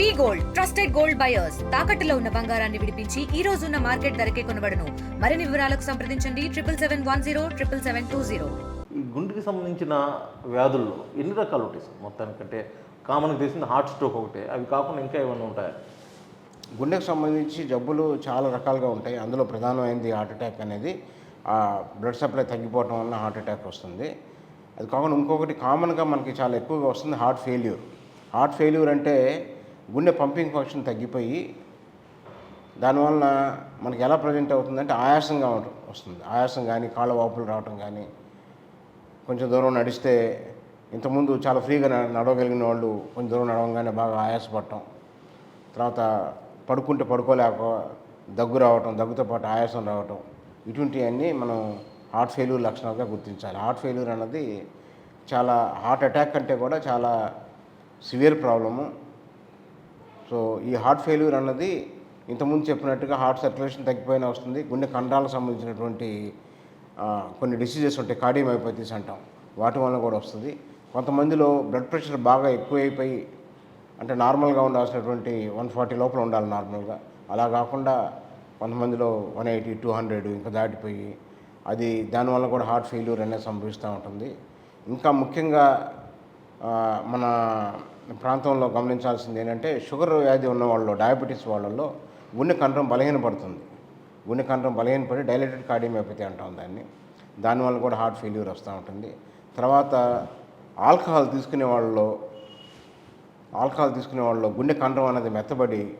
We gold trusted gold buyers. తాకట్టులో ఉన్న బంగారాన్ని విడిపించి ఈ రోజు ఉన్న మార్కెట్ ధరకే కొనబడను. మరిన్ని వివరాలకు సంప్రదించండి. Triple seven one zero triple seven two zero. ఈ గుండెకి సంబంధించిన వ్యాధుల్లో ఎన్ని రకాలు ఉంటాయి సార్? మొత్తానికంటే కామన్గా తెలిసింది హార్ట్ స్ట్రోక్ ఒకటే. అవి కాకుండా ఇంకా ఏమైనా ఉంటాయా? గుండెకు సంబంధించి జబ్బులు చాలా రకాలుగా ఉంటాయి. అందులో ప్రధానమైనది హార్ట్ అటాక్ అనేది. ఆ బ్లడ్ సప్లై తగ్గిపోవడం వల్ల హార్ట్ అటాక్ వస్తుంది. అది కాకుండా ఇంకొకటి కామన్గా మనకి చాలా ఎక్కువగా వస్తుంది హార్ట్ ఫెయిల్యూర్. హార్ట్ ఫెయిల్యూర్ అంటే గుండె పంపింగ్ ఫంక్షన్ తగ్గిపోయి దానివల్ల మనకి ఎలా ప్రజెంట్ అవుతుందంటే ఆయాసంగా వస్తుంది. ఆయాసం కానీ కాళ్ళ వాపులు రావటం కానీ కొంచెం దూరం నడిస్తే ఇంతకుముందు చాలా ఫ్రీగా నడవగలిగిన వాళ్ళు కొంచెం దూరం నడవగానే బాగా ఆయాసపడటం. తర్వాత పడుకుంటే పడుకోలేక దగ్గు రావటం దగ్గుతో పాటు ఆయాసం రావటం ఇటువంటివన్నీ మనం హార్ట్ ఫెయిల్యూర్ లక్షణాలుగా గుర్తించాలి. హార్ట్ ఫెయిల్యూర్ అన్నది చాలా హార్ట్ అటాక్ కంటే కూడా చాలా సివియర్ ప్రాబ్లము. సో ఈ హార్ట్ ఫెయిల్యూర్ అన్నది ఇంతకుముందు చెప్పినట్టుగా హార్ట్ సర్క్యులేషన్ తగ్గిపోయినా వస్తుంది. గుండె కండరాలకు సంబంధించినటువంటి కొన్ని డిసీజెస్ ఉంటాయి. కార్డియోమైపతీస్ అంటాం. వాటి వల్ల కూడా వస్తుంది. కొంతమందిలో బ్లడ్ ప్రెషర్ బాగా ఎక్కువైపోయి అంటే నార్మల్గా ఉండాల్సినటువంటి వన్ ఫార్టీ లోపల ఉండాలి నార్మల్గా. అలా కాకుండా కొంతమందిలో వన్ ఎయిటీ టూ హండ్రెడ్ ఇంకా దాటిపోయి అది దానివల్ల కూడా హార్ట్ ఫెయిల్యూర్ అనేది సంభవిస్తూ ఉంటుంది. ఇంకా ముఖ్యంగా మన ప్రాంతంలో గమనించాల్సింది ఏంటంటే షుగర్ వ్యాధి ఉన్న వాళ్ళలో డయాబెటీస్ వాళ్ళలో గుండె కంఠం బలహీనపడుతుంది. గుండె కంఠం బలహీనపడి డైలెటెడ్ కార్డియోమైపతి అంటాం దాన్ని. దానివల్ల కూడా హార్ట్ ఫెయిల్యూర్ వస్తూ ఉంటుంది. తర్వాత ఆల్కహాల్ తీసుకునే వాళ్ళలో ఆల్కహాల్ తీసుకునే వాళ్ళలో గుండె కంఠం అనేది మెత్తబడి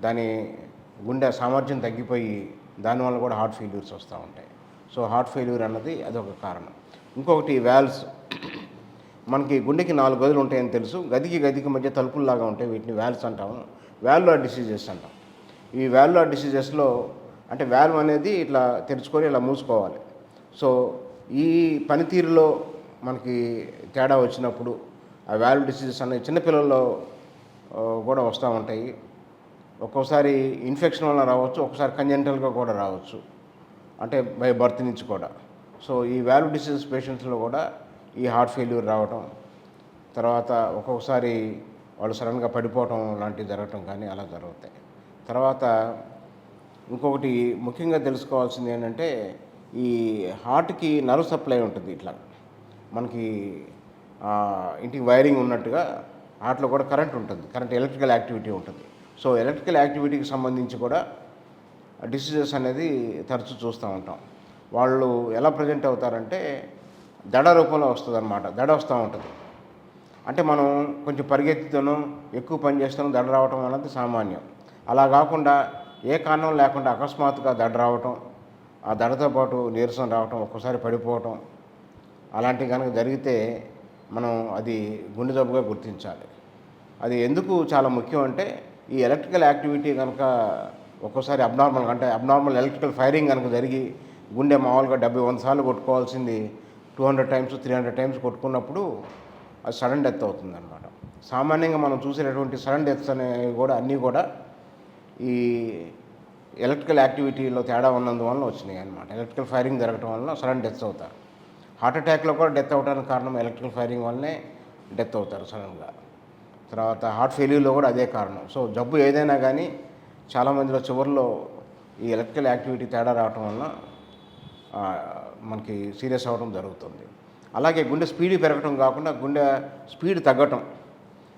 దాని గుండె సామర్థ్యం తగ్గిపోయి దానివల్ల కూడా హార్ట్ ఫెయిల్యూర్స్ వస్తూ ఉంటాయి. సో హార్ట్ ఫెయిల్యూర్ అన్నది అదొక కారణం. ఇంకొకటి వ్యాల్స్ మనకి గుండెకి నాలుగు గదులు ఉంటాయని తెలుసు. గదికి గదికి మధ్య తలుపుల్లాగా ఉంటాయి. వీటిని వ్యాల్స్ అంటాము. వాల్వులార్ డిసీజెస్ అంటాం. ఈ వాల్వులార్ డిసీజెస్లో అంటే వాల్వ్ అనేది ఇట్లా తెరుచుకొని ఇలా మూసుకోవాలి. సో ఈ పనితీరులో మనకి తేడా వచ్చినప్పుడు ఆ వాల్వ్ డిసీజెస్ అనేవి చిన్నపిల్లల్లో కూడా వస్తూ ఉంటాయి. ఒక్కోసారి ఇన్ఫెక్షన్ వల్ల రావచ్చు. ఒకసారి కంజెంటల్గా కూడా రావచ్చు. అంటే బై బర్త్ నుంచి కూడా. సో ఈ వాల్వ్ డిసీజెస్ పేషెంట్స్లో కూడా ఈ హార్ట్ ఫెయిల్యూర్ రావటం తర్వాత ఒక్కొక్కసారి వాళ్ళు సడన్గా పడిపోవటం లాంటివి జరగటం కానీ అలా జరుగుతాయి. తర్వాత ఇంకొకటి ముఖ్యంగా తెలుసుకోవాల్సింది ఏంటంటే ఈ హార్ట్కి నర్వ్ సప్లై ఉంటుంది ఇట్లా. మనకి ఇంటికి వైరింగ్ ఉన్నట్టుగా హార్ట్లో కూడా కరెంట్ ఉంటుంది. కరెంట్ ఎలక్ట్రికల్ యాక్టివిటీ ఉంటుంది. సో ఎలక్ట్రికల్ యాక్టివిటీకి సంబంధించి కూడా డిసీజెస్ అనేది తరచూ చూస్తూ ఉంటాం. వాళ్ళు ఎలా ప్రజెంట్ అవుతారంటే దడ రూపంలో వస్తుంది అనమాట దడ వస్తూ ఉంటుంది. అంటే మనం కొంచెం పరిగెత్తుతాను ఎక్కువ పని చేస్తాను దడ రావటం అన్నది సామాన్యం. అలా కాకుండా ఏ కారణం లేకుండా అకస్మాత్తుగా దడ రావటం ఆ దడతో పాటు నీరసం రావటం ఒక్కోసారి పడిపోవటం అలాంటివి కనుక జరిగితే మనం అది గుండె జబ్బుగా గుర్తించాలి. అది ఎందుకు చాలా ముఖ్యం అంటే ఈ ఎలక్ట్రికల్ యాక్టివిటీ కనుక ఒక్కోసారి అబ్నార్మల్ అంటే అబ్నార్మల్ ఎలక్ట్రికల్ ఫైరింగ్ కనుక జరిగి గుండె మామూలుగా డెబ్బై వంద సార్లు కొట్టుకోవాల్సింది two hundred times three hundred times కొట్టుకున్నప్పుడు అది సడన్ డెత్ అవుతుంది అనమాట సామాన్యంగా మనం చూసేటటువంటి సడన్ డెత్స్ అనేవి కూడా అన్నీ కూడా ఈ ఎలక్ట్రికల్ యాక్టివిటీలో తేడా ఉన్నందువలన వచ్చినాయి అనమాట ఎలక్ట్రికల్ ఫైరింగ్ జరగటం వలన సడన్ డెత్స్ అవుతారు. హార్ట్ అటాక్లో కూడా డెత్ అవడానికి కారణం ఎలక్ట్రికల్ ఫైరింగ్ వల్లనే డెత్ అవుతారు సడన్గా. తర్వాత హార్ట్ ఫెయిల్యూర్లో కూడా అదే కారణం. సో జబ్బు ఏదైనా కానీ చాలామందిలో చివరిలో ఈ ఎలక్ట్రికల్ యాక్టివిటీ తేడా రావటం వలన మనకి సీరియస్ అవ్వడం జరుగుతుంది. అలాగే గుండె స్పీడ్ పెరగటం కాకుండా గుండె స్పీడ్ తగ్గటం.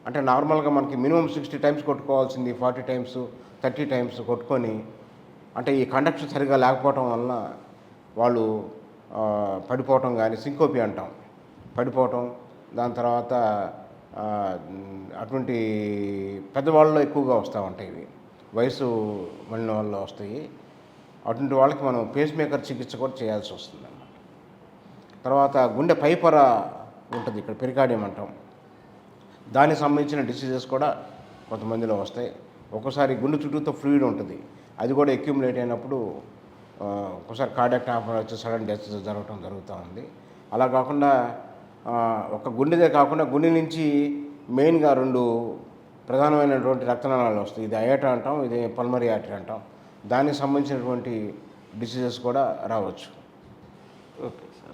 అంటే నార్మల్గా మనకి మినిమం సిక్స్టీ టైమ్స్ కొట్టుకోవాల్సింది ఫార్టీ టైమ్స్ థర్టీ టైమ్స్ కొట్టుకొని అంటే ఈ కండక్షన్ సరిగా లేకపోవటం వలన వాళ్ళు పడిపోవటం కానీ సింకోపి అంటాం. పడిపోవటం దాని తర్వాత అటువంటి పెద్దవాళ్ళలో ఎక్కువగా వస్తూ ఉంటాయి ఇవి. వయసు మళ్ళిన వాళ్ళు వస్తాయి. అటువంటి వాళ్ళకి మనం పేస్ మేకర్ చికిత్స కూడా చేయాల్సి వస్తుంది. తర్వాత గుండె పైపొర ఉంటుంది ఇక్కడ పెరికాడియం అంటాం. దానికి సంబంధించిన డిసీజెస్ కూడా కొంతమందిలో వస్తాయి. ఒక్కోసారి గుండె చుట్టూతో ఫ్లూయిడ్ ఉంటుంది. అది కూడా అక్యుములేట్ అయినప్పుడు ఒకసారి ఒక్కోసారి కార్డియాక్ వచ్చి సడన్ డెత్ జరగటం జరుగుతూ ఉంది. అలా కాకుండా ఒక గుండెదే కాకుండా గుండె నుంచి మెయిన్గా రెండు ప్రధానమైనటువంటి రక్తనాళాలు వస్తాయి. ఇది అయట అంటాం ఇది పల్మరీ ఆర్టరీ అంటాం. దానికి సంబంధించినటువంటి డిసీజెస్ కూడా రావచ్చు.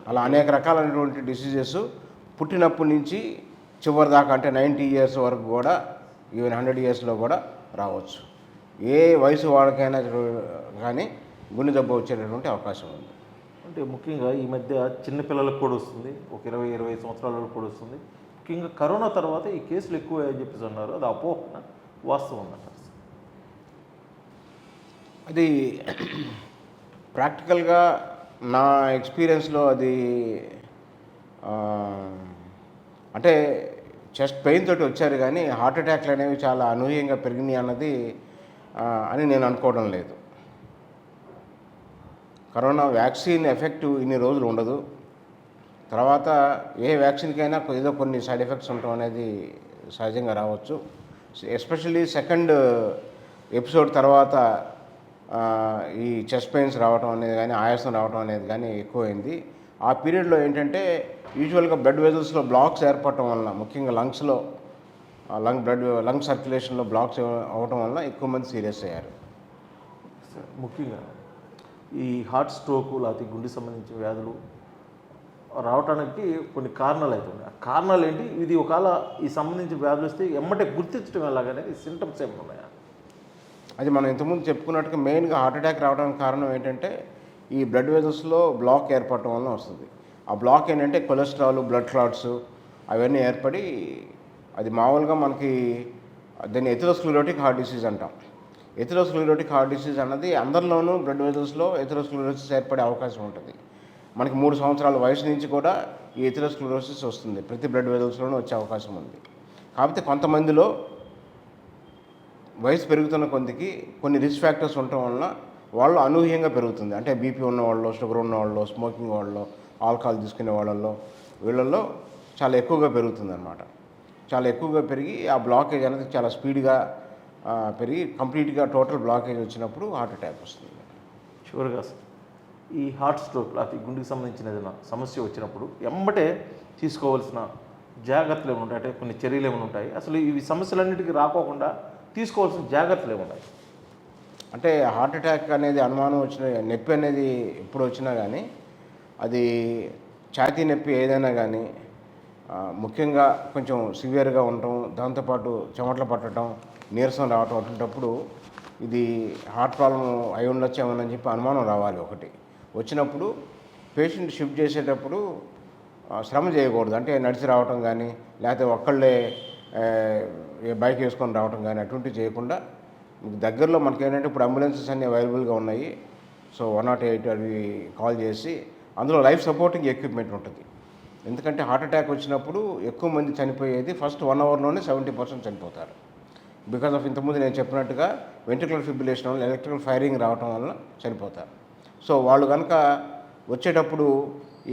అలా అనేక రకాలైనటువంటి డిసీజెస్ పుట్టినప్పటి నుంచి చివరి దాకా అంటే నైంటీ ఇయర్స్ వరకు కూడా ఈవెన్ హండ్రెడ్ ఇయర్స్లో కూడా రావచ్చు. ఏ వయసు వాళ్ళకైనా కానీ గుండె జబ్బు వచ్చేటటువంటి అవకాశం ఉంది. అంటే ముఖ్యంగా ఈ మధ్య చిన్న పిల్లలకు కూడా వస్తుంది. ఒక ఇరవై ఇరవై సంవత్సరాల వరకు కూడా వస్తుంది. ముఖ్యంగా కరోనా తర్వాత ఈ కేసులు ఎక్కువ అని చెప్పేసి అన్నారు. అది అపోహన వాస్తవం అంటారు అది ప్రాక్టికల్గా నా ఎక్స్పీరియన్స్లో అది అంటే చెస్ట్ పెయిన్ తోటి వచ్చారు కానీ హార్ట్ అటాక్లు అనేవి చాలా అనూహ్యంగా పెరిగినాయి అన్నది అని నేను అనుకోవడం లేదు. కరోనా వ్యాక్సిన్ ఎఫెక్ట్ ఇన్ని రోజులు ఉండదు. తర్వాత ఏ వ్యాక్సిన్కైనా ఏదో కొన్ని సైడ్ ఎఫెక్ట్స్ ఉండటం అనేది సహజంగా రావచ్చు. ఎస్పెషల్లీ సెకండ్ ఎపిసోడ్ తర్వాత ఈ చెస్ట్ పెయిన్స్ రావడం అనేది కానీ ఆయాసం రావడం అనేది కానీ ఎక్కువైంది. ఆ పీరియడ్లో ఏంటంటే యూజువల్గా బ్లడ్ వెజల్స్లో బ్లాక్స్ ఏర్పడటం వలన ముఖ్యంగా లంగ్స్లో లంగ్ బ్లడ్ లంగ్ సర్క్యులేషన్లో బ్లాక్స్ అవ్వటం వలన ఎక్కువ మంది సీరియస్ అయ్యారు. ముఖ్యంగా ఈ హార్ట్ స్ట్రోక్ లేకపోతే గుండె సంబంధించిన వ్యాధులు రావడానికి కొన్ని కారణాలు అయితే ఉన్నాయి. ఆ కారణాలు ఏంటి? ఇది ఒకవేళ ఈ సంబంధించిన వ్యాధులు వస్తే ఎమ్మటే గుర్తించడం ఎలాగనేది సింటమ్స్ ఏమి ఉన్నాయా? అది మనం ఇంతకుముందు చెప్పుకున్నట్టుగా మెయిన్గా హార్ట్ అటాక్ రావడానికి కారణం ఏంటంటే ఈ బ్లడ్ వెజల్స్లో బ్లాక్ ఏర్పడటం వలన వస్తుంది. ఆ బ్లాక్ ఏంటంటే కొలెస్ట్రాల్ బ్లడ్ క్లాట్స్ అవన్నీ ఏర్పడి అది మామూలుగా మనకి దాన్ని ఎథిరోస్క్లెరోటిక్ హార్ట్ డిసీజ్ అంటాం. ఎథిరోస్క్లెరోటిక్ హార్ట్ డిసీజ్ అన్నది అందరిలోనూ బ్లడ్ వెజల్స్లో ఎథిరోస్క్లెరోసిస్ ఏర్పడే అవకాశం ఉంటుంది. మనకి మూడు సంవత్సరాల వయసు నుంచి కూడా ఈ ఎథిరోస్క్లెరోసిస్ వస్తుంది. ప్రతి బ్లడ్ వెజల్స్లోనూ వచ్చే అవకాశం ఉంది. కాకపోతే కొంతమందిలో వయసు పెరుగుతున్న కొద్దికి కొన్ని రిస్క్ ఫ్యాక్టర్స్ ఉండటం వలన వాళ్ళు అనూహ్యంగా పెరుగుతుంది. అంటే బీపీ ఉన్న వాళ్ళు షుగర్ ఉన్న వాళ్ళు స్మోకింగ్ వాళ్ళు ఆల్కహాల్ తీసుకునే వాళ్ళల్లో వీళ్ళల్లో చాలా ఎక్కువగా పెరుగుతుంది అనమాట చాలా ఎక్కువగా పెరిగి ఆ బ్లాకేజ్ అనేది చాలా స్పీడ్గా పెరిగి కంప్లీట్గా టోటల్ బ్లాకేజ్ వచ్చినప్పుడు హార్ట్ అటాక్ వస్తుంది. షూర్గా ఈ హార్ట్ స్ట్రోక్ లేకపోతే గుండెకి సంబంధించిన ఏదైనా సమస్య వచ్చినప్పుడు ఎమ్మటే తీసుకోవాల్సిన జాగ్రత్తలు ఏమైనా ఉంటాయి? అంటే కొన్ని చర్యలు ఏమైనా ఉంటాయి? అసలు ఇవి సమస్యలన్నిటికీ రాకోకుండా తీసుకోవాల్సిన జాగ్రత్తలు ఏమున్నాయి అంటే హార్ట్ అటాక్ అనేది అనుమానం వచ్చిన నొప్పి అనేది ఎప్పుడు వచ్చినా కానీ అది ఛాతీ నొప్పి ఏదైనా కానీ ముఖ్యంగా కొంచెం సివియర్గా ఉండటం దాంతోపాటు చెమటలు పట్టడం నీరసం రావటం అటువంటిప్పుడు ఇది హార్ట్ ప్రాబ్లం అయి ఉండొచ్చేమోనని చెప్పి అనుమానం రావాలి ఒకటి. వచ్చినప్పుడు పేషెంట్ షిఫ్ట్ చేసేటప్పుడు శ్రమ చేయకూడదు. అంటే నడిచి రావటం కానీ లేకపోతే ఒక్కళ్ళే బైక్ వేసుకొని రావటం కానీ అటువంటివి చేయకుండా మీకు దగ్గరలో మనకి ఏంటంటే ఇప్పుడు అంబులెన్సెస్ అన్నీ అవైలబుల్గా ఉన్నాయి. సో వన్ నాట్ ఎయిట్ అవి కాల్ చేసి అందులో లైఫ్ సపోర్టింగ్ ఎక్విప్మెంట్ ఉంటుంది. ఎందుకంటే హార్ట్ అటాక్ వచ్చినప్పుడు ఎక్కువ మంది చనిపోయేది ఫస్ట్ వన్ అవర్లోనే సెవెంటీ పర్సెంట్ చనిపోతారు. బికాస్ ఆఫ్ ఇంతకుముందు నేను చెప్పినట్టుగా వెంట్రికల్ ఫిబ్రిలేషన్ వల్ల ఎలక్ట్రికల్ ఫైరింగ్ రావటం వలన చనిపోతారు. సో వాళ్ళు కనుక వచ్చేటప్పుడు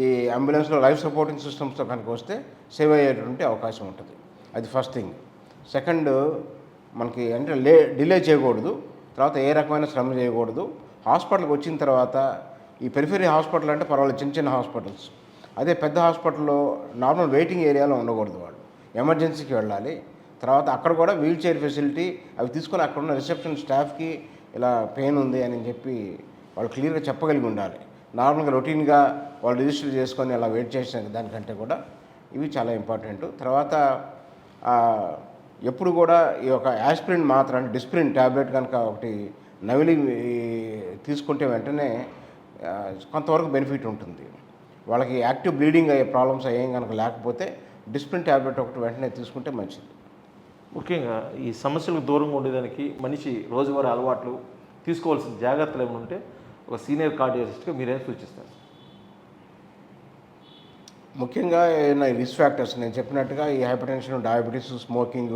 ఈ అంబులెన్స్లో లైఫ్ సపోర్టింగ్ సిస్టమ్స్తో కనుక వస్తే సేవ్ అయ్యేటువంటి అవకాశం ఉంటుంది. అది ఫస్ట్ థింగ్ సెకండ్ మనకి అంటే లే డిలే చేయకూడదు. తర్వాత ఏ రకమైన శ్రమ చేయకూడదు. హాస్పిటల్కి వచ్చిన తర్వాత ఈ పెరిఫెరీ హాస్పిటల్ అంటే పర్వాలేదు చిన్న చిన్న హాస్పిటల్స్ అదే పెద్ద హాస్పిటల్లో నార్మల్ వెయిటింగ్ ఏరియాలో ఉండకూడదు వాళ్ళు. ఎమర్జెన్సీకి వెళ్ళాలి. తర్వాత అక్కడ కూడా వీల్ చైర్ ఫెసిలిటీ అవి తీసుకొని అక్కడ ఉన్న రిసెప్షన్ స్టాఫ్కి ఇలా పెయిన్ ఉంది అని చెప్పి వాళ్ళు క్లియర్గా చెప్పగలిగి ఉండాలి. నార్మల్గా రొటీన్గా వాళ్ళు రిజిస్టర్ చేసుకొని అలా వెయిట్ చేసిన దానికంటే కూడా ఇవి చాలా ఇంపార్టెంట్ తర్వాత ఎప్పుడు కూడా ఈ యొక్క యాస్పిరిన్ మాత్ర అంటే డిస్ప్రిన్ ట్యాబ్లెట్ కనుక ఒకటి నవిలి తీసుకుంటే వెంటనే కొంతవరకు బెనిఫిట్ ఉంటుంది. వాళ్ళకి యాక్టివ్ బ్లీడింగ్ అయ్యే ప్రాబ్లమ్స్ అయ్యేం కనుక లేకపోతే డిస్ప్రిన్ ట్యాబ్లెట్ ఒకటి వెంటనే తీసుకుంటే మంచిది. ముఖ్యంగా ఈ సమస్యలకు దూరంగా ఉండేదానికి మనిషి రోజువారీ అలవాట్లు తీసుకోవాల్సిన జాగ్రత్తలు ఏమైనా ఉంటే ఒక సీనియర్ కార్డియాలజిస్ట్గా మీరేం సూచిస్తారు? ముఖ్యంగా ఏదైనా రిస్క్ ఫ్యాక్టర్స్ నేను చెప్పినట్టుగా ఈ హైపర్ టెన్షన్ డయాబెటీస్ స్మోకింగ్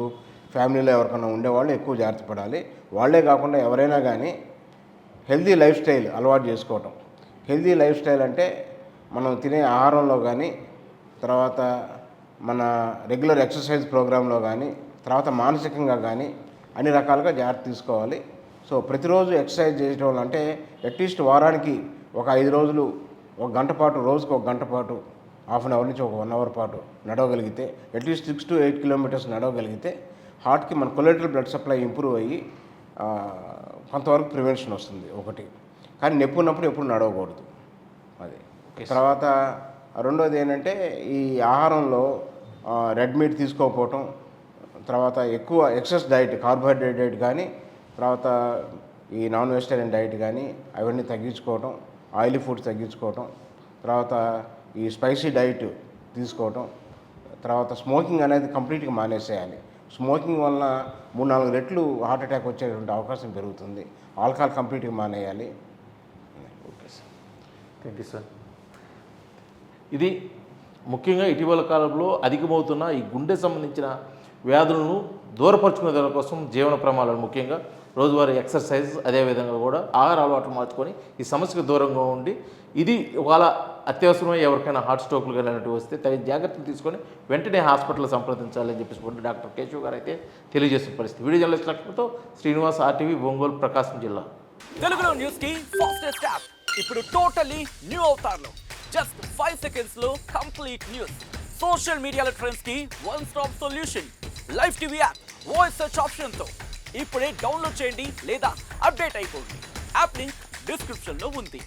ఫ్యామిలీలో ఎవరికైనా ఉండేవాళ్ళు ఎక్కువ జాగ్రత్త పడాలి. వాళ్ళే కాకుండా ఎవరైనా కానీ హెల్దీ లైఫ్ స్టైల్ అలవాటు చేసుకోవటం. హెల్దీ లైఫ్ స్టైల్ అంటే మనం తినే ఆహారంలో కానీ తర్వాత మన రెగ్యులర్ ఎక్సర్సైజ్ ప్రోగ్రాంలో కానీ తర్వాత మానసికంగా కానీ అన్ని రకాలుగా జాగ్రత్త తీసుకోవాలి. సో ప్రతిరోజు ఎక్సర్సైజ్ చేయడం అంటే అట్లీస్ట్ వారానికి ఒక ఐదు రోజులు ఒక గంట పాటు రోజుకు ఒక గంట పాటు హాఫ్ అన్ అవర్ నుంచి ఒక వన్ అవర్ పాటు నడవగలిగితే at least six to eight kilometres నడవగలిగితే హార్ట్కి మన కొలెటరల్ బ్లడ్ సప్లై ఇంప్రూవ్ అయ్యి కొంతవరకు ప్రివెన్షన్ వస్తుంది ఒకటి. కానీ నొప్పి ఉన్నప్పుడు ఎప్పుడు నడవకూడదు. అది. తర్వాత రెండోది ఏంటంటే ఈ ఆహారంలో రెడ్ మీట్ తీసుకోకపోవటం తర్వాత ఎక్కువ ఎక్సెస్ డైట్ కార్బోహైడ్రేట్ డైట్ కానీ తర్వాత ఈ నాన్ వెజిటేరియన్ డైట్ కానీ అవన్నీ తగ్గించుకోవటం ఆయిలీ ఫుడ్ తగ్గించుకోవటం తర్వాత ఈ స్పైసీ డైట్ తీసుకోవటం తర్వాత స్మోకింగ్ అనేది కంప్లీట్గా మానేసేయాలి. స్మోకింగ్ వలన మూడు నాలుగు రెట్లు హార్ట్ అటాక్ వచ్చేటువంటి అవకాశం పెరుగుతుంది. ఆల్కహాల్ కంప్లీట్గా మానేయాలి. Okay sir. Thank you sir ఇది ముఖ్యంగా ఇటీవల కాలంలో అధికమవుతున్న ఈ గుండె సంబంధించిన వ్యాధులను దూరపరుచుకునే దాని కోసం జీవన ప్రమాణాలు ముఖ్యంగా రోజువారీ ఎక్సర్సైజ్ అదేవిధంగా కూడా ఆహార అలవాట్లు మార్చుకొని ఈ సమస్యకు దూరంగా ఉండి ఇది వాళ్ళ అత్యవసరమై ఎవరికైనా హార్ట్ స్ట్రోక్లు కానీ అలాంటివి వస్తే తగిన జాగ్రత్తలు తీసుకొని వెంటనే హాస్పిటల్ సంప్రదించాలని చెప్పేసి కూడా డాక్టర్ కేశవ్ గారు అయితే తెలియజేసిన పరిస్థితి. వీడియో జర్నలిస్ట్ లక్ష్మితో శ్రీనివాస్ ఆర్టీవీ ఒంగోలు ప్రకాశం జిల్లా. తెలుగులో న్యూస్కి ఫాస్టెస్ట్ యాప్ ఇప్పుడు టోటలీ న్యూ అవుతారు జస్ట్ ఫైవ్ సెకండ్స్లో కంప్లీట్ న్యూస్ సోషల్ మీడియాలో ట్రెండ్స్కి one stop solution live TV app voice search ఆప్షన్తో. ఇప్పుడే డౌన్లోడ్ చేయండి లేదా అప్డేట్ అయిపోండి. యాప్ లింక్ డిస్క్రిప్షన్లో ఉంది.